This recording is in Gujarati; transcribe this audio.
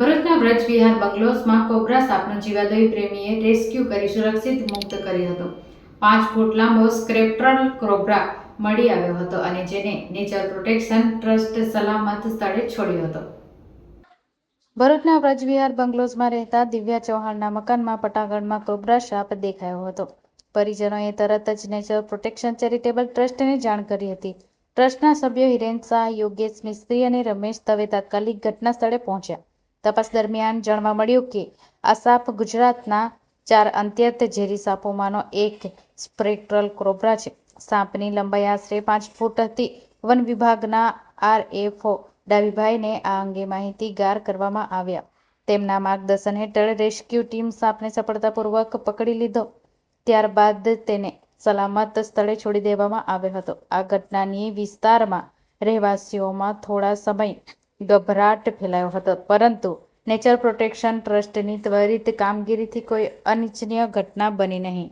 ભરૂચના વ્રજ વિહાર બંગલોઝમાં કોબ્રા સાપનો જીવાદોઈ પ્રેમીએ રેસ્ક્યુ કરી સુરક્ષિત મુક્ત કર્યો હતો. પાંચ ફૂટ લાંબો સ્ક્રેપ્ટ્રલ કોબ્રા મળી આવ્યો હતો અને જેને નેચર પ્રોટેક્શન ટ્રસ્ટ સલામત સ્થળે છોડ્યો હતો. ભરૂચના વ્રજવિહાર બંગલોઝમાં રહેતા દિવ્યા ચૌહાણના મકાનમાં પટાગઢમાં કોબ્રા સાપ દેખાયો હતો. પરિજનોએ તરત જ નેચર પ્રોટેક્શન ચેરિટેબલ ટ્રસ્ટને જાણ કરી હતી. ટ્રસ્ટના સભ્યો હિરેન શાહ, યોગેશ મિસ્ત્રી અને રમેશ દવે તાત્કાલિક ઘટના સ્થળે પહોંચ્યા. તપાસ દરમિયાન જાણવા મળ્યું કે આ સાપ ગુજરાતના ચાર અંત્યત ઝેરી સાપોમાંનો એક સ્પ્રેક્ટ્રલ કોબ્રા છે. સાપની લંબાઈ આશરે પાંચ ફૂટ હતી. વન વિભાગના આરએફઓ ડાભીભાઈને આ અંગે માહિતીગાર કરવામાં આવ્યા. તેમના માર્ગદર્શન હેઠળ રેસ્ક્યુ ટીમ સાપને સફળતાપૂર્વક પકડી લીધો. ત્યારબાદ તેને સલામત સ્થળે છોડી દેવામાં આવ્યો હતો. આ ઘટનાની વિસ્તારમાં રહેવાસીઓમાં થોડા સમય ગભરાટ ફેલાયો હતો. પરંતુ નેચર પ્રોટેક્શન ટ્રસ્ટની ત્વરિત કામગીરીથી કોઈ અનિચ્છનીય ઘટના બની નહીં.